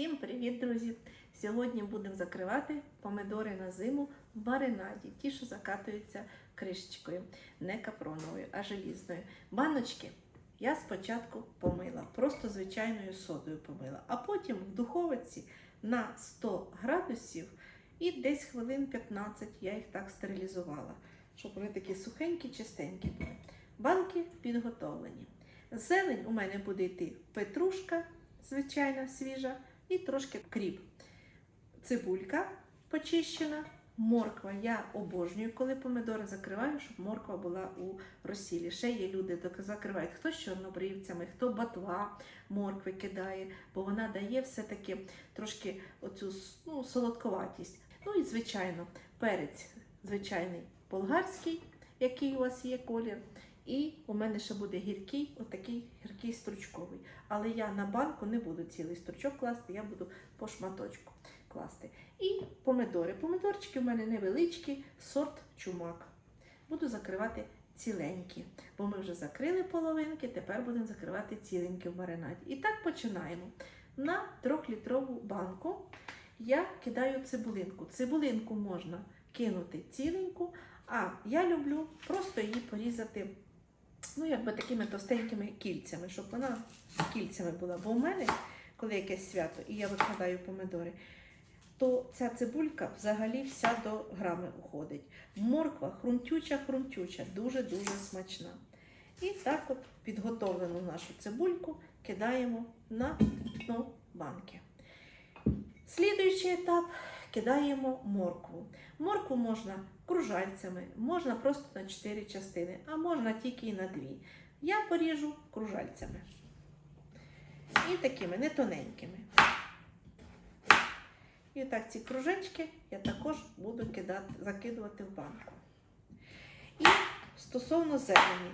Всім привіт, друзі! Сьогодні будемо закривати помидори на зиму в маринаді, ті, що закатуються кришечкою, не капроновою, а желізною. Баночки я спочатку помила, просто звичайною содою помила, а потім в духовиці на 100 градусів і десь хвилин 15 я їх так стерилізувала, щоб вони такі сухенькі, чистенькі були. Банки підготовлені. Зелень у мене буде йти петрушка, звичайна свіжа, і трошки кріп. Цибулька почищена, морква. Я обожнюю, коли помидори закриваю, щоб морква була у розсілі. Ще є люди, які закривають хто з чорнобривцями, хто батва моркви кидає, бо вона дає все-таки трошки оцю ну, солодковатість. Ну і, звичайно, перець звичайний болгарський, який у вас є колір. І у мене ще буде гіркий, отакий гіркий стручковий. Але я на банку не буду цілий стручок класти, я буду по шматочку класти. І помидори. Помидорчики у мене невеличкі, сорт чумак. Буду закривати ціленькі, бо ми вже закрили половинки, тепер будемо закривати ціленькі в маринаді. І так починаємо. На 3-літрову банку я кидаю цибулинку. Цибулинку можна кинути ціленьку, а я люблю просто її порізати ну, якби такими товстенькими кільцями, щоб вона кільцями була. Бо у мене, коли якесь свято, і я викладаю помидори, то ця цибулька взагалі вся до грами уходить. Морква хрумтюча-хрумтюча, дуже-дуже смачна. І так от підготовлену нашу цибульку кидаємо на дно банки. Слідуючий етап кидаємо моркву. Моркву можна кружальцями, можна просто на 4 частини, а можна тільки і на 2. Я поріжу кружальцями. І такими не тоненькими. І так ці кружечки я також буду кидати, закидувати в банку. І стосовно зелені,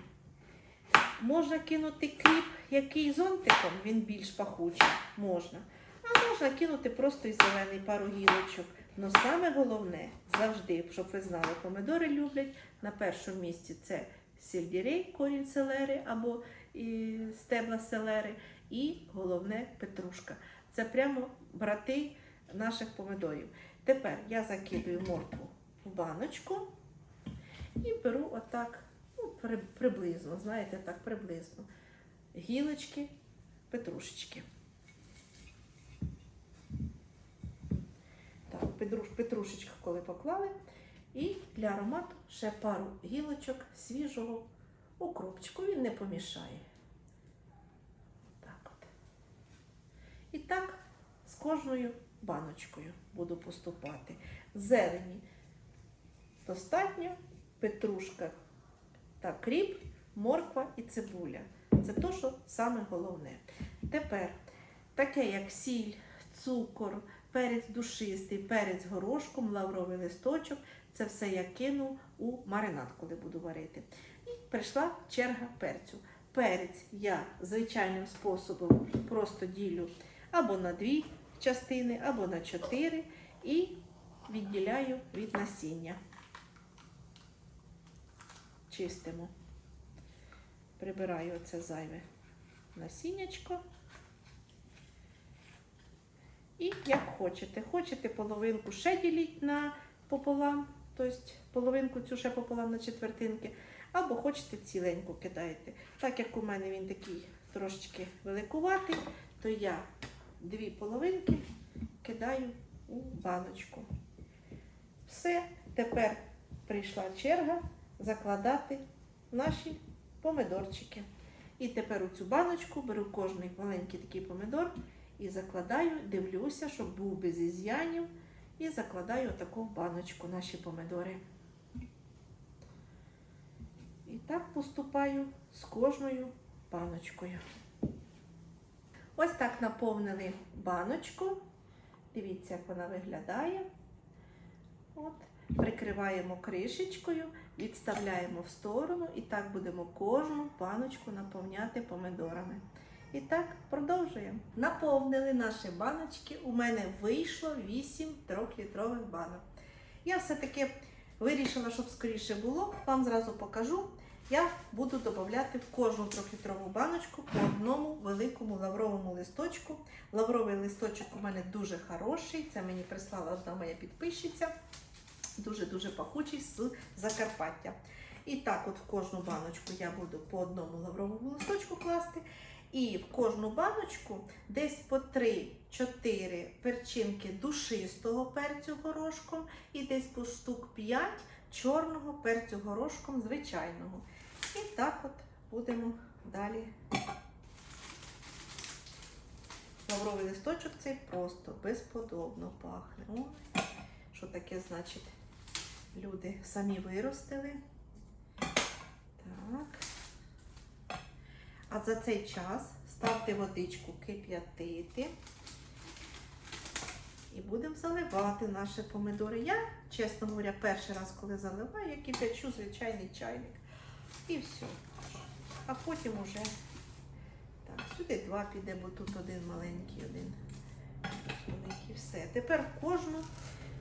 можна кинути кріп, який зонтиком, він більш пахучий, можна. А можна кинути просто і зелений пару гілочок. Но саме головне завжди, щоб ви знали, помидори люблять. На першому місці це сельдерей, корінь селери або і, стебла селери. І головне петрушка. Це прямо брати наших помидорів. Тепер я закидую моркву в баночку і беру отак, ну, приблизно, знаєте, так, приблизно. Гілочки, петрушечки. Так, петруш, петрушечку, коли поклали. І для аромату ще пару гілочок свіжого укропчику. Він не помішає. Так от. І так з кожною баночкою буду поступати. Зелені достатньо, петрушка та кріп, морква і цибуля. Це то, що саме головне. Тепер таке, як сіль, цукор, перець душистий, перець горошком, лавровий листочок. Це все я кину у маринад, коли буду варити. І прийшла черга перцю. Перець я звичайним способом просто ділю або на дві частини, або на чотири і відділяю від насіння. Чистимо. Прибираю оце зайве насіннячко. І як хочете. Хочете половинку ще діліть на пополам, тобто половинку цю ще пополам на четвертинки, або хочете ціленьку кидаєте. Так як у мене він такий трошечки великуватий, то я дві половинки кидаю у баночку. Все, тепер прийшла черга закладати наші помидорчики. І тепер у цю баночку беру кожний маленький такий помидор і закладаю, дивлюся, щоб був без із'янів. І закладаю таку баночку наші помидори. І так поступаю з кожною баночкою. Ось так наповнили баночку. Дивіться, як вона виглядає. От. Прикриваємо кришечкою, відставляємо в сторону і так будемо кожну баночку наповняти помидорами. І так, продовжуємо. Наповнили наші баночки. У мене вийшло 8 трьохлітрових банок. Я все-таки вирішила, щоб скоріше було. Вам зразу покажу. я буду додати в кожну трьохлітрову баночку по одному великому лавровому листочку. Лавровий листочок у мене дуже хороший. Це мені прислала одна моя підписчиця. Дуже-дуже пахучий з Закарпаття. І так, от в кожну баночку я буду по одному лавровому листочку класти. І в кожну баночку десь по 3-4 перчинки душистого перцю горошком і десь по штук 5 чорного перцю горошком звичайного. І так от будемо далі. Лавровий листочок цей просто безподобно пахне. Ой, що таке значить? Люди самі виростили. Так. А за цей час ставте водичку кип'ятити. І будемо заливати наші помидори. Я, чесно говоря, перший раз, коли заливаю, я кипячу звичайний чайник. І все. А потім уже так, сюди два піде, бо тут один маленький, один великий. Все. Тепер кожну,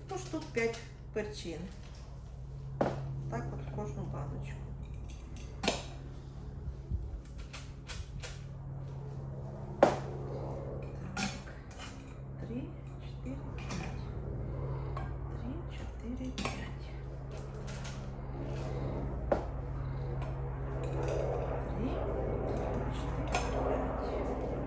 ну ж тут 5 перчин. Так от кожну баночку. Так. Три, чотири, п'ять. Три, чотири, п'ять. Три, чотири, п'ять. Три, чотири, п'ять.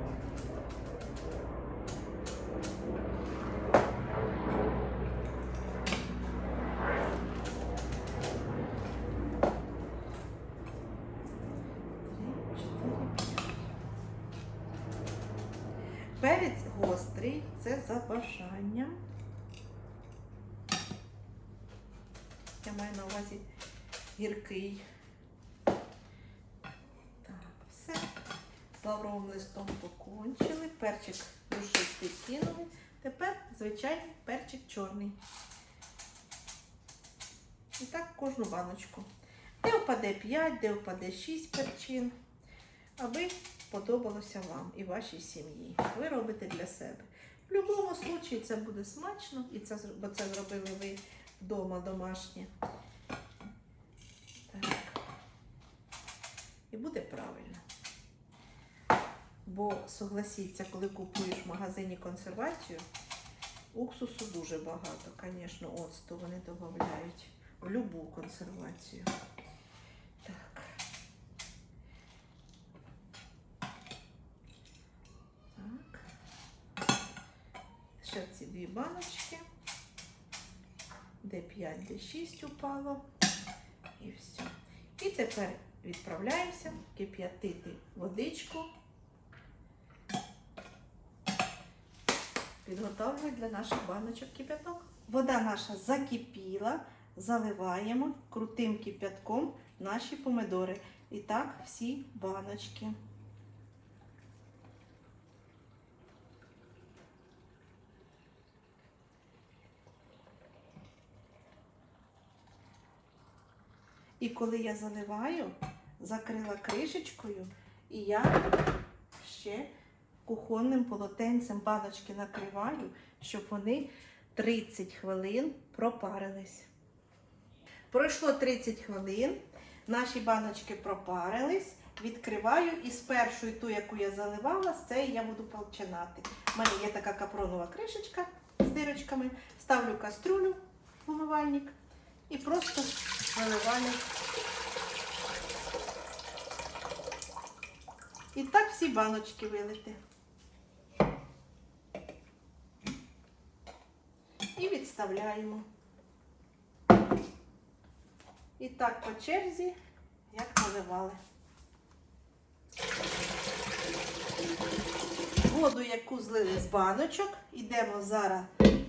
Перець гострий, це за бажанням. Я маю на увазі гіркий. Так, все. З лавровим листом покончили. Перчик душистий кинули. Тепер звичайний перчик чорний. І так кожну баночку. Де впаде 5, де впаде 6 перчин, аби подобалося вам і вашій сім'ї. Ви робите для себе. В будь-якому випадку це буде смачно, і це, бо це зробили ви вдома домашнє. Так. І буде правильно. Бо согласіться, коли купуєш в магазині консервацію, уксусу дуже багато, звісно, оцту вони додають в любу консервацію. Так. Так. Ще ці дві баночки. Де 5, де 6 упало. І все. І тепер відправляємося кип'ятити водичку. Підготовлюю для наших баночок кип'яток. Вода наша закипіла. Заливаємо крутим кип'ятком наші помидори. І так всі баночки. І коли я заливаю, закрила кришечкою, і я ще кухонним полотенцем баночки накриваю, щоб вони 30 хвилин пропарились. Пройшло 30 хвилин, наші баночки пропарились. Відкриваю і з першої ту, яку я заливала, з цієї я буду починати. У мене є така капронова кришечка з дирочками. Ставлю каструлю в умивальник і просто виливаю. І так всі баночки вилити. І відставляємо. І так по черзі, як наливали. Воду, яку злили з баночок, йдемо зараз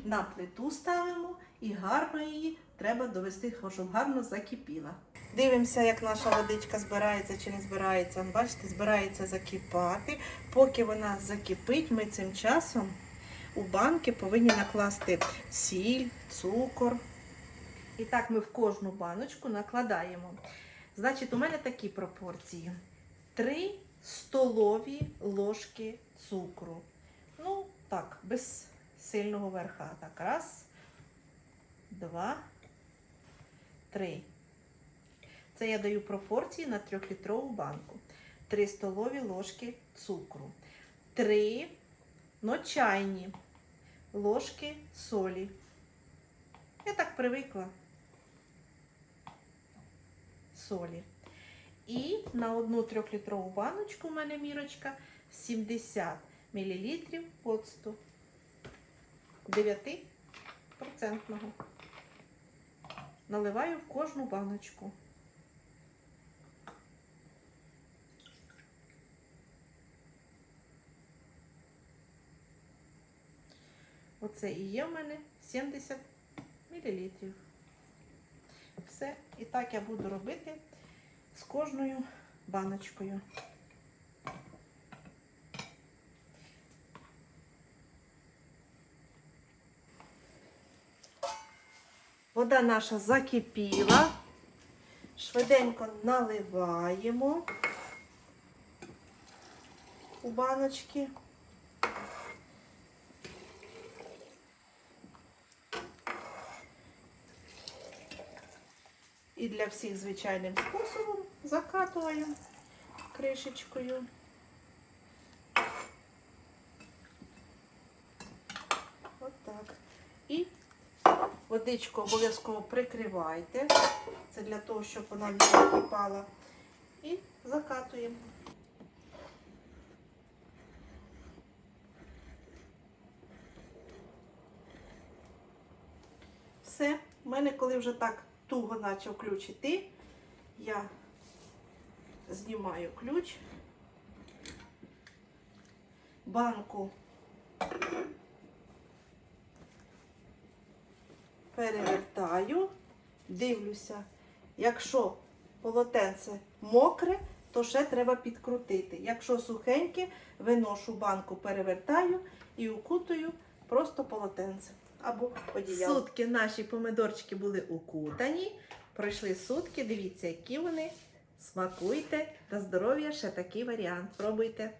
на плиту ставимо і гарно її треба довести, щоб гарно закипіла. Дивимося, як наша водичка збирається чи не збирається. Бачите, збирається закипати. Поки вона закипить, ми цим часом у банки повинні накласти сіль, цукор. І так ми в кожну баночку накладаємо. Значить, у мене такі пропорції: 3 столові ложки цукру. Ну, так, без сильного верха. Так, раз, два, три. Це я даю пропорції на 3-літрову банку. 3 столові ложки цукру, 3 но чайні ложки солі. Я так привикла. Солі. І на одну 3-літрову баночку у мене мірочка 70 мл оцту 9%. Наливаю в кожну баночку. Оце і є в мене 70 мл. Все. І так я буду робити з кожною баночкою. Вода наша закипіла. Швиденько наливаємо у баночки. І для всіх звичайним способом закатуємо кришечкою. Отак. І водичку обов'язково прикривайте. Це для того, щоб вона не закипала. І закатуємо. Все, в мене, коли вже так туго почав ключ іти, я знімаю ключ, банку перевертаю, дивлюся, якщо полотенце мокре, то ще треба підкрутити. Якщо сухеньке, виношу банку, перевертаю і укутую просто полотенце або одіяло. Сутки наші помидорчики були укутані. Пройшли сутки, дивіться, які вони. Смакуйте. На здоров'я ще такий варіант. Пробуйте.